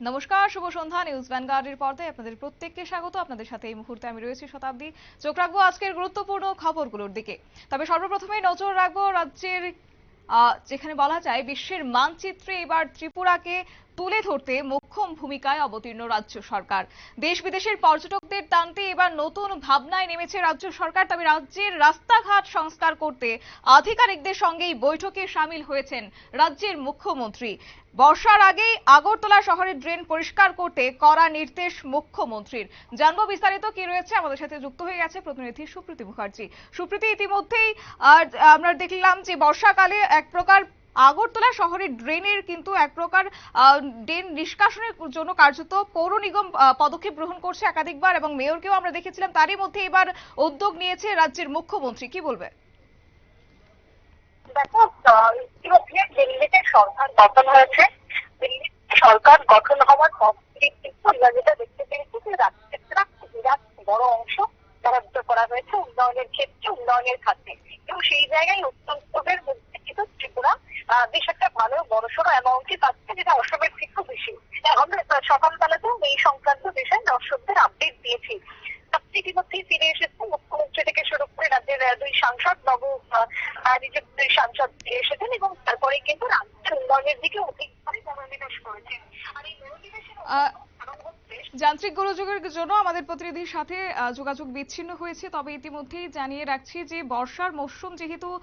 নমস্কার, শুভ সন্ধ্যা নিউজ ভ্যানগার্ডের পর্দায় আপনাদের প্রত্যেককে স্বাগত। আপনাদের সাথে এই মুহূর্তে আমি রয়েছি শতাব্দী। চোখ রাখব আজকের গুরুত্বপূর্ণ খবরগুলোর দিকে। তবে সর্বপ্রথমে নজর রাখব রাজ্যের যেখানে বলা যায়, বিশ্বের মানচিত্রে এবার ত্রিপুরাকে তুলে ধরতে মোক্ষম ভূমিকায় অবতীর্ণ রাজ্য সরকার। দেশ বিদেশের পর্যটকদের টানতে এবার নতুন ভাবনায় নেমেছে রাজ্য সরকার, তবে রাজ্যের রাস্তাঘাট সংস্কার করতে আধিকারিকদের সঙ্গেই বৈঠকে সামিল হয়েছেন রাজ্যের মুখ্যমন্ত্রী। বর্ষার আগেই আগরতলা শহরের ড্রেন পরিষ্কার করতে কড়া নির্দেশ মুখ্যমন্ত্রীর। জানব বিস্তারিত কি রয়েছে, আমাদের সাথে যুক্ত হয়ে গেছে প্রতিনিধি সুপ্রীতি মুখার্জি। সুপ্রীতি, ইতিমধ্যেই আমরা দেখলাম যে বর্ষাকালে এক প্রকার আগরতলা শহরের ড্রেনের কিন্তু এক প্রকার ড্রেন নিষ্কাশনের জন্য কার্যত পৌর নিগম পদক্ষেপ গ্রহণ করছে একাধিকবার এবং মেয়রকেও আমরা দেখেছিলাম, তারই মধ্যে এবার উদ্যোগ নিয়েছে রাজ্যের মুখ্যমন্ত্রী। কি বলবে? দেখো ইতিমধ্যে সরকার গঠন হওয়ার পর কিন্তু বিরাট বড় অংশ বরাদ্দ করা হয়েছে উন্নয়নের ক্ষেত্রে উন্নয়নের খাতে। এবং সেই জায়গায় উত্তর পূর্বের মধ্যে কিন্তু ত্রিপুরা আহ, বেশ একটা ভালো বড়সড় অ্যামাউন্টই পাচ্ছে, যেটা অসমের থেকেও বেশি। আমরা সকালবেলাতেও এই সংক্রান্ত বিষয়ে দর্শকদের আপডেট দিয়েছি। ইতিমধ্যেই ফিরে এসেছে মুখ্যমন্ত্রী থেকে শুরু করে রাজ্যের দুই সাংসদ, নব নিযুক্ত দুই সাংসদ ফিরে এসেছেন এবং তারপরে কিন্তু রাজ্যের উন্নয়নের দিকে অধিকভাবে মনোনিবেশ করেছেন আর এই মনোনিবেশের আহ, কারণ হচ্ছে যান্ত্রিক গোলযোগের জন্য আমাদের প্রতিনিধির সাথে যোগাযোগ বিচ্ছিন্ন হয়েছে। তবে ইতিমধ্যেই জানিয়ে রাখছি যে বর্ষার মরশুম যেহেতু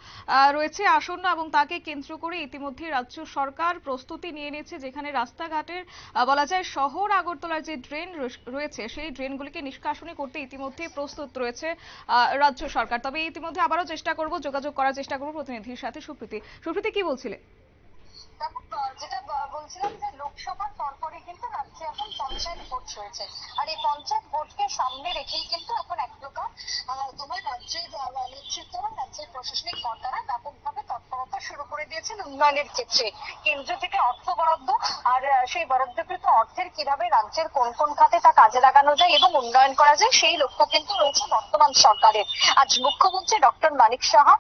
রয়েছে আসন্ন এবং তাকে কেন্দ্র করে ইতিমধ্যে রাজ্য সরকার প্রস্তুতি নিয়ে নিয়েছে যেখানে রাস্তাঘাটের বলা যায় শহর আগরতলার যে ড্রেন রয়েছে- সেই ড্রেনগুলিকে নিষ্কাশনী করতে ইতিমধ্যে প্রস্তুত রয়েছে রাজ্য সরকার। তবে ইতিমধ্যে আবারও চেষ্টা করব যোগাযোগ করার চেষ্টা করব প্রতিনিধির সাথে সুপ্রীতি। সুপ্রীতি কি বলছিলে? দেখো, আহ, যেটা বলছিলাম যে লোকসভার পরপরই কিন্তু রাজ্যে এখন পঞ্চায়েত ভোট চলছে। আর এই পঞ্চায়েত ভোটকে সামনে রেখেই কিন্তু এখন এক প্রকার তোমার রাজ্যের নেতৃত্ব রাজ্যের প্রশাসনিক কর্তারা ব্যাপকভাবে তৎপরতা শুরু করে দিয়েছেন উন্নয়নের ক্ষেত্রে। কেন্দ্র থেকে অর্থ বরাদ্দ, আর সেই বরাদ্দকৃত অর্থের কীভাবে রাজ্যের কোন কোন খাতে তা কাজে লাগানো যায় এবং উন্নয়ন করা যায়, সেই লক্ষ্য কিন্তু রয়েছে বর্তমান সরকারের। আজ মুখ্যমন্ত্রী ডক্টর মানিক সাহা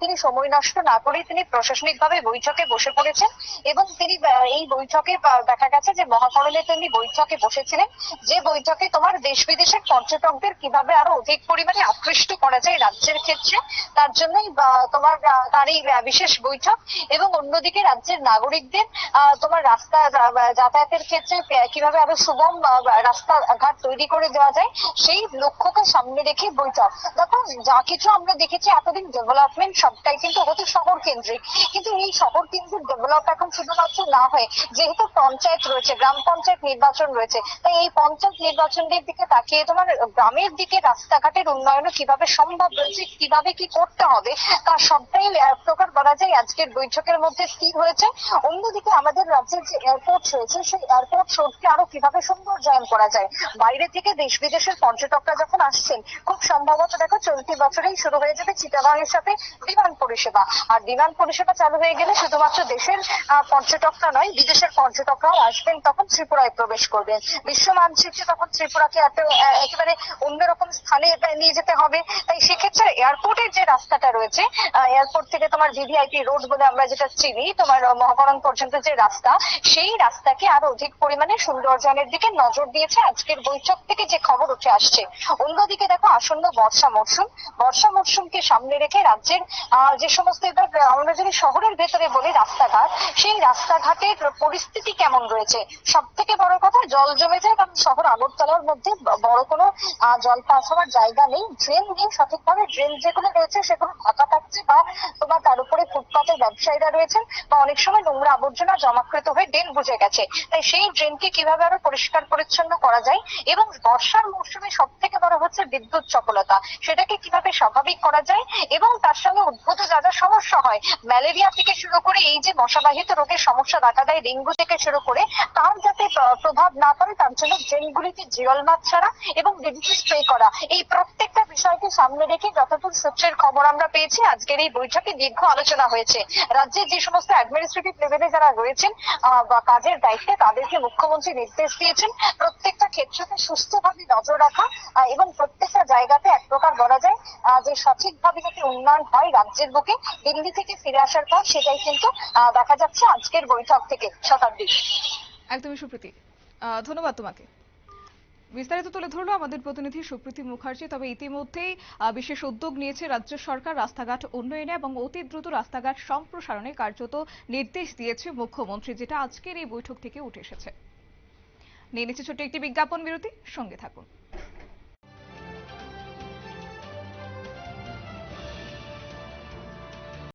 তিনি সময় নষ্ট না করে তিনি প্রশাসনিকভাবে বৈঠকে বসে পড়েছেন এবং তিনি এই বৈঠকে দেখা গেছে যে মহাকরণে তিনি বৈঠকে বসেছিলেন। যে বৈঠকে তোমার দেশ বিদেশের পর্যটকদের কীভাবে আরও অধিক পরিমাণে আকৃষ্ট করা যায় রাজ্যের ক্ষেত্রে, তার জন্যই তোমার তার এই বিশেষ বৈঠক এবং অন্যদিকে রাজ্যের নাগরিকদের তোমার রাস্তা যাতায়াতের ক্ষেত্রে কীভাবে আরও সুগম রাস্তাঘাট তৈরি করে দেওয়া যায়, সেই লক্ষ্যকে সামনে রেখে বৈঠক। দেখো, যা কিছু আমরা দেখেছি, এতদিন ডেভেলপমেন্ট সবটাই কিন্তু হতো শহর কেন্দ্রিক। কিন্তু এই শহর কেন্দ্রিক ডেভেলপ এখন শুধুমাত্র না হয়ে, যেহেতু পঞ্চায়েত রয়েছে, গ্রাম পঞ্চায়েত নির্বাচন রয়েছে, তাই এই পঞ্চায়েত নির্বাচনের দিকে তাকিয়ে তোমার গ্রামের দিকে রাস্তাঘাটের উন্নয়নও কীভাবে সম্ভব রয়েছে, কীভাবে কি করতে হবে তার সবটাই প্রকার বলা যায় আজকের বৈঠকের মধ্যে স্থির হয়েছে। অন্যদিকে আমাদের রাজ্যের যে এয়ারপোর্ট রয়েছে, সেই এয়ারপোর্ট রোডকে আরও কীভাবে সৌন্দর্যায়ন করা যায়? বাইরে থেকে দেশ বিদেশের পর্যটকরা যখন আসছেন, খুব সম্ভবত দেখো চলতি বছরেই শুরু হয়ে যাবে চিটাগাংয়ের সাথে বিমান পরিষেবা। আর বিমান পরিষেবা চালু হয়ে গেলে শুধুমাত্র দেশের পর্যটকরা নয়, বিদেশের পর্যটকরাও আসবেন, তখন ত্রিপুরায় প্রবেশ করবেন। বিশ্ব মানচিত্রে তখন ত্রিপুরাকে এত একেবারে অন্যরকম স্থানে নিয়ে যেতে হবে। তাই সেক্ষেত্রে এয়ারপোর্টের যে রাস্তাটা রয়েছে এয়ারপোর্ট থেকে তোমার ভিভিআইপি রোড বলে আমরা যেটা চিনি, তোমার মহাকরণ পর্যন্ত যে রাস্তা, সেই রাস্তাকে আরও অধিক পরিমাণে সৌন্দর্যায়নের দিকে নজর দিয়েছে। আজকের বৈঠক থেকে যে খবর উঠে আসছে, অন্যদিকে দেখো আসন্ন বর্ষা মরশুম। বর্ষা মরশুমকে সামনে রেখে রাজ্যের যে সমস্ত এবার আমরা যদি শহরের ভেতরে বলি রাস্তাঘাট, সেই রাস্তাঘাটের পরিস্থিতি কেমন রয়েছে? সব থেকে বড় কথা, জল জমে যায় কারণ শহর আগরতলার মধ্যে বড় কোনো জল পাস হওয়ার জায়গা নেই। ড্রেন নেই সঠিকভাবে। ড্রেন যেগুলো রয়েছে সেগুলো ঢাকা থাকছে বা তোমার তার উপরে ফুটপাতের ব্যবসায়ীরা রয়েছেন বা অনেক সময় নোংরা আবর্জনা জমাকৃত হয়ে ড্রেন বুঝে গেছে। তাই সেই ড্রেনকে কীভাবে আরও পরিষ্কার পরিচ্ছন্ন করা যায় এবং বর্ষার মৌসুমে সব থেকে বড় হচ্ছে বিদ্যুৎ চপলতা, সেটাকে কীভাবে স্বাভাবিক করা যায় এবং তার সঙ্গে উদ্ভূত যা যা সমস্যা হয়, ম্যালেরিয়া থেকে শুরু করে এই যে মশাবাহিত রোগের সমস্যা দেখা দেয়, ডেঙ্গু থেকে শুরু করে, তার যাতে প্রভাব না পড়ে তার জন্য ড্রেনগুলিতে জিরল মাছ ছাড়া এবং ডিডিটি স্প্রে করা। এই প্রত্যেকটা বিষয়কে সামনে রেখে যতদূর সূত্রের খবর আমরা পেয়েছি, আজকের এই বৈঠকে দীর্ঘ আলোচনা হয়েছে। রাজ্যের যে সমস্ত অ্যাডমিনিস্ট্রেটিভ লেভেলে যারা রয়েছেন বা কাজের দায়িত্বে, তাদেরকে মুখ্যমন্ত্রী নির্দেশ দিয়েছেন প্রত্যেকটা ক্ষেত্রকে সুস্থভাবে নজর রাখা এবং প্রত্যেকটা জায়গাতে এক প্রকার বলা যায় যে সঠিকভাবে যাতে উন্নয়ন হয় রাজ্যের বুকে, দিল্লি থেকে ফিরে আসার পর সেটাই কিন্তু দেখা যাচ্ছে আজকের বৈঠক থেকে শতাব্দী একদমই সুপ্রীতি। ধন্যবাদ তোমাকে। বিস্তারিত তুলে ধরলো আমাদের প্রতিনিধি সুপ্রীতি মুখার্জি। তবে ইতিমধ্যেই বিশেষ উদ্যোগ নিয়েছে রাজ্য সরকার, রাস্তাঘাট উন্নয়নে এবং অতি দ্রুত রাস্তাঘাট সম্প্রসারণে কার্যত নির্দেশ দিয়েছে মুখ্যমন্ত্রী, যেটা আজকের এই বৈঠক থেকে উঠে এসেছে। নিয়ে নিচ্ছে ছোট্ট একটি বিজ্ঞাপন বিরতি, সঙ্গে থাকুন।